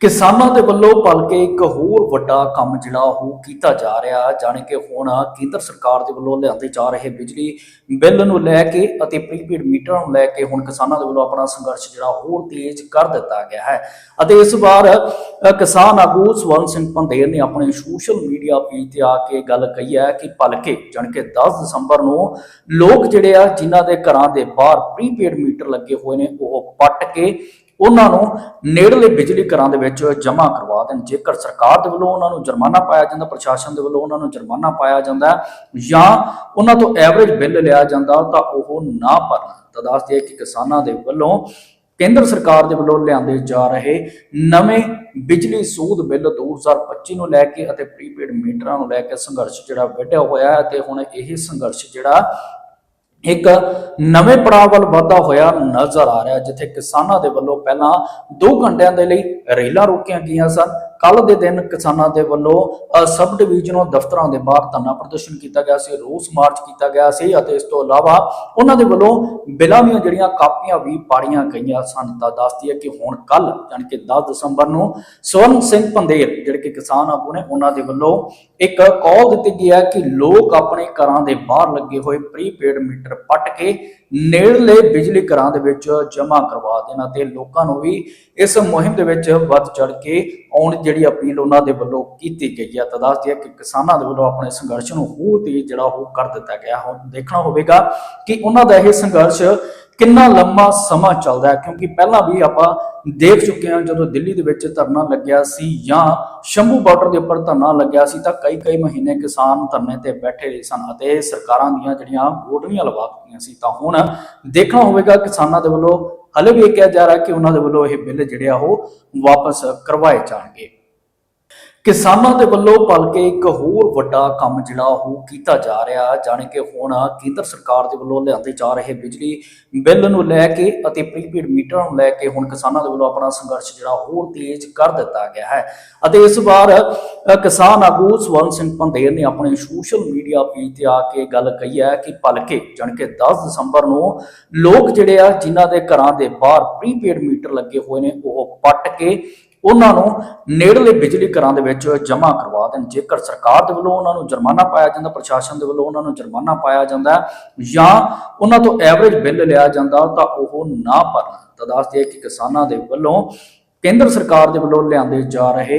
ਕਿਸਾਨਾਂ ਦੇ ਵੱਲੋਂ ਭਲਕੇ ਇੱਕ ਹੋਰ ਵੱਡਾ ਕੰਮ ਜਿਹੜਾ ਉਹ ਕੀਤਾ ਜਾ ਰਿਹਾ, ਜਾਣੀ ਕਿ ਹੁਣ ਕੇਂਦਰ ਸਰਕਾਰ ਦੇ ਵੱਲੋਂ ਲਿਆਂਦੇ ਜਾ ਰਹੇ ਬਿਜਲੀ ਬਿੱਲ ਨੂੰ ਲੈ ਕੇ ਅਤੇ ਪ੍ਰੀਪੇਡ ਮੀਟਰਾਂ ਨੂੰ ਲੈ ਕੇ ਹੁਣ ਕਿਸਾਨਾਂ ਦੇ ਵੱਲੋਂ ਆਪਣਾ ਸੰਘਰਸ਼ ਜਿਹੜਾ ਹੋਰ ਤੇਜ਼ ਕਰ ਦਿੱਤਾ ਗਿਆ ਹੈ। ਅਤੇ ਇਸ ਵਾਰ ਕਿਸਾਨ ਆਗੂ ਸਵਰਨ ਸਿੰਘ ਪੰਦੇਰ ਨੇ ਆਪਣੇ ਸੋਸ਼ਲ ਮੀਡੀਆ ਪੇਜ ਤੇ ਆ ਕੇ ਗੱਲ ਕਹੀ ਹੈ ਕਿ ਭਲਕੇ, ਜਾਣੀ ਕਿ 10 ਦਸੰਬਰ ਨੂੰ ਲੋਕ ਜਿਹੜੇ ਆ, ਜਿਨ੍ਹਾਂ ਦੇ ਘਰਾਂ ਦੇ ਬਾਹਰ ਪ੍ਰੀਪੇਡ ਮੀਟਰ ਲੱਗੇ ਹੋਏ ਨੇ, ਉਹ ਪੱਟ ਕੇ ਉਹਨਾਂ ਨੂੰ ਨੇੜਲੇ ਬਿਜਲੀ ਘਰਾਂ ਦੇ ਵਿੱਚ ਜਮ੍ਹਾਂ ਕਰਵਾ ਦੇਣ। ਜੇਕਰ ਸਰਕਾਰ ਦੇ ਵੱਲੋਂ ਉਹਨਾਂ ਨੂੰ ਜੁਰਮਾਨਾ ਪਾਇਆ ਜਾਂਦਾ, ਪ੍ਰਸ਼ਾਸਨ ਦੇ ਵੱਲੋਂ ਉਹਨਾਂ ਨੂੰ ਜੁਰਮਾਨਾ ਪਾਇਆ ਜਾਂਦਾ ਜਾਂ ਉਹਨਾਂ ਤੋਂ ਐਵਰੇਜ ਬਿੱਲ ਲਿਆ ਜਾਂਦਾ, ਤਾਂ ਉਹ ਨਾ ਭਰਨ। ਤਾਂ ਦੱਸਦੇ ਕਿ ਕਿਸਾਨਾਂ ਦੇ ਵੱਲੋਂ ਕੇਂਦਰ ਸਰਕਾਰ ਦੇ ਵੱਲੋਂ ਲਿਆਂਦੇ ਜਾ ਰਹੇ ਨਵੇਂ ਬਿਜਲੀ ਸੂਦ ਬਿੱਲ 2025 ਨੂੰ ਲੈ ਕੇ ਅਤੇ ਪ੍ਰੀਪੇਡ ਮੀਟਰਾਂ ਨੂੰ ਲੈ ਕੇ ਸੰਘਰਸ਼ ਜਿਹੜਾ ਵਧਿਆ ਹੋਇਆ ਹੈ ਤੇ ਹੁਣ ਇਹ ਸੰਘਰਸ਼ ਜਿਹੜਾ ਇੱਕ ਨਵੇਂ ਪੜਾਅ ਵੱਲ ਵਾਧਾ ਹੋਇਆ ਨਜ਼ਰ ਆ ਰਿਹਾ, ਜਿੱਥੇ ਕਿਸਾਨਾਂ ਦੇ ਵੱਲੋਂ ਪਹਿਲਾਂ 2 ਘੰਟਿਆਂ ਦੇ ਲਈ ਰੇਲਾਂ ਰੋਕੀਆਂ ਗਈਆਂ ਸਨ। ਕੱਲ ਦੇ ਦਿਨ ਕਿਸਾਨਾਂ ਦੇ ਵੱਲੋਂ ਅ, ਸਬ ਡਿਵੀਜ਼ਨਲ ਦਫ਼ਤਰਾਂ ਦੇ ਬਾਹਰ ਧਰਨਾ ਪ੍ਰਦਰਸ਼ਨ ਕੀਤਾ ਗਿਆ ਸੀ ਰੋਸ ਮਾਰਚ ਕੀਤਾ ਗਿਆ ਸੀ ਅਤੇ ਇਸ ਤੋਂ ਇਲਾਵਾ ਉਹਨਾਂ ਦੇ ਵੱਲੋਂ ਬਿਲਾਂ ਦੀਆਂ ਜਿਹੜੀਆਂ ਕਾਪੀਆਂ ਵੀ ਪਾੜੀਆਂ ਗਈਆਂ ਸਨ ਤਾਂ ਦੱਸਦੀ ਹੈ ਕਿ ਹੁਣ ਕੱਲ ਯਾਨੀ ਕਿ 10 ਦਸੰਬਰ ਨੂੰ ਸਵਰਨ ਸਿੰਘ ਪੰਦੇਰ ਜਿਹੜੇ ਕਿ ਕਿਸਾਨ ਆਗੂ ਨੇ ਉਹਨਾਂ ਦੇ ਵੱਲੋਂ ਇੱਕ ਕਾਲ ਦਿੱਤੀ ਗਈ ਹੈ ਕਿ ਲੋਕ ਆਪਣੇ ਘਰਾਂ ਦੇ ਬਾਹਰ ਲੱਗੇ ਹੋਏ ਪ੍ਰੀਪੇਡ ਮੀਟਰ ਪੱਟ ਕੇ ਨੇੜਲੇ ਬਿਜਲੀ ਘਰਾਂ ਦੇ ਵਿੱਚ ਜਮ੍ਹਾਂ ਕਰਵਾ ਦੇਣਾ ਤੇ ਲੋਕਾਂ ਨੂੰ ਵੀ ਇਸ ਮੁਹਿੰਮ ਦੇ ਵਿੱਚ ਵੱਧ ਚੜ ਕੇ ਆਉਣ ਜਿਹੜੀ ਅਪੀਲ ਉਹਨਾਂ ਦੇ ਵੱਲੋਂ ਕੀਤੀ ਗਈ ਹੈ ਤਾਂ ਦੱਸਦੀ ਹੈ ਕਿ ਕਿਸਾਨਾਂ ਦੇ ਵੱਲੋਂ ਆਪਣੇ ਸੰਘਰਸ਼ ਨੂੰ ਹੋਰ ਤੇਜ਼ ਜਿਹੜਾ ਉਹ ਕਰ ਦਿੱਤਾ ਗਿਆ। ਹੁਣ ਦੇਖਣਾ ਹੋਵੇਗਾ ਕਿ ਉਹਨਾਂ ਦਾ ਇਹ ਸੰਘਰਸ਼ ਕਿੰਨਾ ਲੰਮਾ ਸਮਾਂ ਚੱਲਦਾ ਹੈ, ਕਿਉਂਕਿ ਪਹਿਲਾਂ ਵੀ ਆਪਾਂ ਦੇਖ ਚੁੱਕੇ ਹਾਂ, ਜਦੋਂ ਦਿੱਲੀ ਦੇ ਵਿੱਚ ਧਰਨਾ ਲੱਗਿਆ ਸੀ ਜਾਂ ਸ਼ੰਭੂ ਬਾਰਡਰ ਦੇ ਉੱਪਰ ਧਰਨਾ ਲੱਗਿਆ ਸੀ, ਤਾਂ ਕਈ ਕਈ ਮਹੀਨੇ ਕਿਸਾਨ ਧਰਨੇ ਤੇ ਬੈਠੇ ਰਹੇ ਸਨ ਅਤੇ ਸਰਕਾਰਾਂ ਦੀਆਂ ਜਿਹੜੀਆਂ ਗੋਡਵੀਆਂ ਲਵਾ ਦਿੱਤੀਆਂ ਸੀ। ਤਾਂ ਹੁਣ ਦੇਖਣਾ ਹੋਵੇਗਾ ਕਿਸਾਨਾਂ ਦੇ ਵੱਲੋਂ ਹਲੇ ਵੀ ਇਹ ਕਿਹਾ ਜਾ ਰਿਹਾ ਕਿ ਉਹਨਾਂ ਦੇ ਵੱਲੋਂ ਇਹ ਬਿੱਲ ਜਿਹੜੇ ਆ ਉਹ ਵਾਪਸ ਕਰਵਾਏ ਜਾਣਗੇ। ਕਿਸਾਨਾਂ ਦੇ ਵੱਲੋਂ ਭਲਕੇ ਇੱਕ ਹੋਰ ਵੱਡਾ ਕੰਮ ਜਿਹੜਾ ਉਹ ਕੀਤਾ ਜਾ ਰਿਹਾ, ਜਾਣੀ ਕਿ ਹੁਣ ਕੇਂਦਰ ਸਰਕਾਰ ਦੇ ਵੱਲੋਂ ਲਿਆਂਦੇ ਜਾ ਰਹੇ ਬਿਜਲੀ ਬਿੱਲ ਨੂੰ ਲੈ ਕੇ ਅਤੇ ਪ੍ਰੀਪੇਡ ਮੀਟਰਾਂ ਨੂੰ ਲੈ ਕੇ ਹੁਣ ਕਿਸਾਨਾਂ ਦੇ ਵੱਲੋਂ ਆਪਣਾ ਸੰਘਰਸ਼ ਜਿਹੜਾ ਹੋਰ ਤੇਜ਼ ਕਰ ਦਿੱਤਾ ਗਿਆ ਹੈ। ਅਤੇ ਇਸ ਵਾਰ ਕਿਸਾਨ ਆਗੂ ਸਵਰਨ ਸਿੰਘ ਪੰਦੇਰ ਨੇ ਆਪਣੇ ਸੋਸ਼ਲ ਮੀਡੀਆ ਪੇਜ ਤੇ ਆ ਕੇ ਗੱਲ ਕਹੀ ਹੈ ਕਿ ਭਲਕੇ ਜਾਣੀ ਕਿ 10 ਦਸੰਬਰ ਨੂੰ ਲੋਕ ਜਿਹੜੇ ਆ, ਜਿਨ੍ਹਾਂ ਦੇ ਘਰਾਂ ਦੇ ਬਾਹਰ ਪ੍ਰੀਪੇਡ ਮੀਟਰ ਲੱਗੇ ਹੋਏ ਨੇ, ਉਹ ਪੱਟ ਕੇ ਉਹਨਾਂ ਨੂੰ ਨੇੜਲੇ ਬਿਜਲੀ ਘਰਾਂ ਦੇ ਵਿੱਚ ਜਮ੍ਹਾਂ ਕਰਵਾ ਦੇਣ। ਜੇਕਰ ਸਰਕਾਰ ਦੇ ਵੱਲੋਂ ਉਹਨਾਂ ਨੂੰ ਜੁਰਮਾਨਾ ਪਾਇਆ ਜਾਂਦਾ, ਪ੍ਰਸ਼ਾਸਨ ਦੇ ਵੱਲੋਂ ਉਹਨਾਂ ਨੂੰ ਜੁਰਮਾਨਾ ਪਾਇਆ ਜਾਂਦਾ ਜਾਂ ਉਹਨਾਂ ਤੋਂ ਐਵਰੇਜ ਬਿੱਲ ਲਿਆ ਜਾਂਦਾ, ਤਾਂ ਉਹ ਨਾ ਭਰਨ। ਤਾਂ ਦੱਸਦੇ ਕਿ ਕਿਸਾਨਾਂ ਦੇ ਵੱਲੋਂ ਕੇਂਦਰ ਸਰਕਾਰ ਦੇ ਵੱਲੋਂ ਲਿਆਂਦੇ ਜਾ ਰਹੇ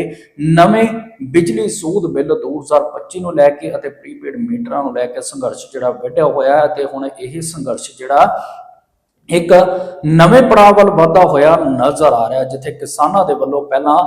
ਨਵੇਂ ਬਿਜਲੀ ਸੂਦ ਬਿੱਲ 2025 ਨੂੰ ਲੈ ਕੇ ਅਤੇ ਪ੍ਰੀਪੇਡ ਮੀਟਰਾਂ ਨੂੰ ਲੈ ਕੇ ਸੰਘਰਸ਼ ਜਿਹੜਾ ਵੱਢਿਆ ਹੋਇਆ ਹੈ ਤੇ ਹੁਣ ਇਹ ਸੰਘਰਸ਼ ਜਿਹੜਾ ਇੱਕ ਨਵੇਂ ਪੜਾਅ ਵੱਲ ਵਾਧਾ ਹੋਇਆ ਨਜ਼ਰ ਆ ਰਿਹਾ ਜਿੱਥੇ ਕਿਸਾਨਾਂ ਦੇ ਵੱਲੋਂ ਪਹਿਲਾਂ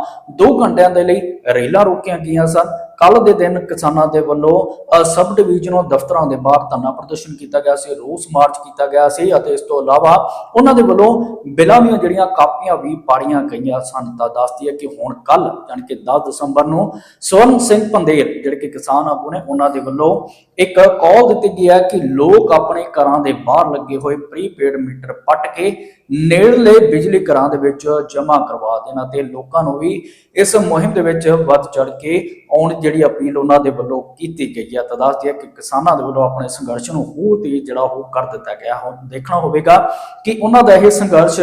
2 ਘੰਟਿਆਂ ਦੇ ਲਈ ਰੇਲਾਂ ਰੋਕੀਆਂ ਗਈਆਂ ਸਨ ਕੱਲ ਦੇ ਦਿਨ ਕਿਸਾਨਾਂ ਦੇ ਵੱਲੋਂ ਸਬ ਡਿਵੀਜ਼ਨਲ ਦਫ਼ਤਰਾਂ ਦੇ ਬਾਹਰ ਧਰਨਾ ਪ੍ਰਦਰਸ਼ਨ ਕੀਤਾ ਗਿਆ ਸੀ, ਰੋਸ ਮਾਰਚ ਕੀਤਾ ਗਿਆ ਸੀ ਅਤੇ ਇਸ ਤੋਂ ਇਲਾਵਾ ਉਹਨਾਂ ਦੇ ਵੱਲੋਂ ਬਿਲਾਂ ਦੀਆਂ ਜਿਹੜੀਆਂ ਕਾਪੀਆਂ ਵੀ ਪਾੜੀਆਂ ਗਈਆਂ ਸਨ, ਤਾਂ ਦੱਸਦੀ ਹੈ ਕਿ ਹੁਣ ਕੱਲ ਯਾਨੀ ਕਿ 10 ਦਸੰਬਰ ਨੂੰ ਸਵਰਨ ਸਿੰਘ ਪੰਦੇਰ ਜਿਹੜੇ ਕਿ ਕਿਸਾਨ ਆਗੂ ਨੇ, ਉਹਨਾਂ ਦੇ ਵੱਲੋਂ ਇੱਕ ਕਾਲ ਦਿੱਤੀ ਗਈ ਹੈ ਕਿ ਲੋਕ ਆਪਣੇ ਘਰਾਂ ਦੇ ਬਾਹਰ ਲੱਗੇ ਹੋਏ ਪ੍ਰੀਪੇਡ ਮੀਟਰ ਪੱਟ ਕੇ ਨੇੜਲੇ ਬਿਜਲੀ ਘਰਾਂ ਦੇ ਵਿੱਚ ਜਮ੍ਹਾਂ ਕਰਵਾ ਦੇਣਾ ਤੇ ਲੋਕਾਂ ਨੂੰ ਵੀ ਇਸ ਮੁਹਿੰਮ ਦੇ ਵਿੱਚ ਵੱਧ ਚੜ ਕੇ ਆਉਣ ਜਿਹੜੀ ਅਪੀਲ ਉਹਨਾਂ ਦੇ ਵੱਲੋਂ ਕੀਤੀ ਗਈ ਹੈ ਤਾਂ ਦੱਸਦੀ ਹੈ ਕਿ ਕਿਸਾਨਾਂ ਦੇ ਵੱਲੋਂ ਆਪਣੇ ਸੰਘਰਸ਼ ਨੂੰ ਹੋਰ ਤੇਜ਼ ਜਿਹੜਾ ਉਹ ਕਰ ਦਿੱਤਾ ਗਿਆ। ਹੁਣ ਦੇਖਣਾ ਹੋਵੇਗਾ ਕਿ ਉਹਨਾਂ ਦਾ ਇਹ ਸੰਘਰਸ਼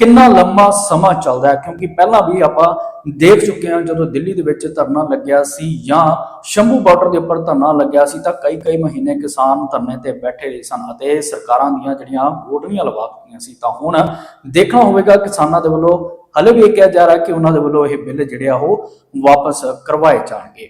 ਕਿੰਨਾ ਲੰਮਾ ਸਮਾਂ ਚੱਲਦਾ ਹੈ? ਕਿਉਂਕਿ ਪਹਿਲਾਂ ਵੀ ਆਪਾਂ ਦੇਖ ਚੁੱਕੇ ਹਾਂ, ਜਦੋਂ ਦਿੱਲੀ ਦੇ ਵਿੱਚ ਧਰਨਾ ਲੱਗਿਆ ਸੀ ਜਾਂ ਸ਼ੰਭੂ ਬਾਰਡਰ ਦੇ ਉੱਪਰ ਧਰਨਾ ਲੱਗਿਆ ਸੀ, ਤਾਂ ਕਈ ਕਈ ਮਹੀਨੇ ਕਿਸਾਨ ਧਰਨੇ ਤੇ ਬੈਠੇ ਰਹੇ ਸਨ ਅਤੇ ਸਰਕਾਰਾਂ ਦੀਆਂ ਜਿਹੜੀਆਂ ਗੋਡਵੀਆਂ ਲਵਾ ਦਿੱਤੀਆਂ ਸੀ, ਤਾਂ ਹੁਣ ਦੇਖਣਾ ਹੋਵੇਗਾ ਕਿਸਾਨਾਂ ਦੇ ਵੱਲੋਂ, ਹਲੇ ਵੀ ਇਹ ਕਿਹਾ ਜਾ ਰਿਹਾ ਕਿ ਉਹਨਾਂ ਦੇ ਵੱਲੋਂ ਇਹ ਬਿੱਲ ਜਿਹੜੇ ਆ ਉਹ ਵਾਪਸ ਕਰਵਾਏ ਜਾਣਗੇ।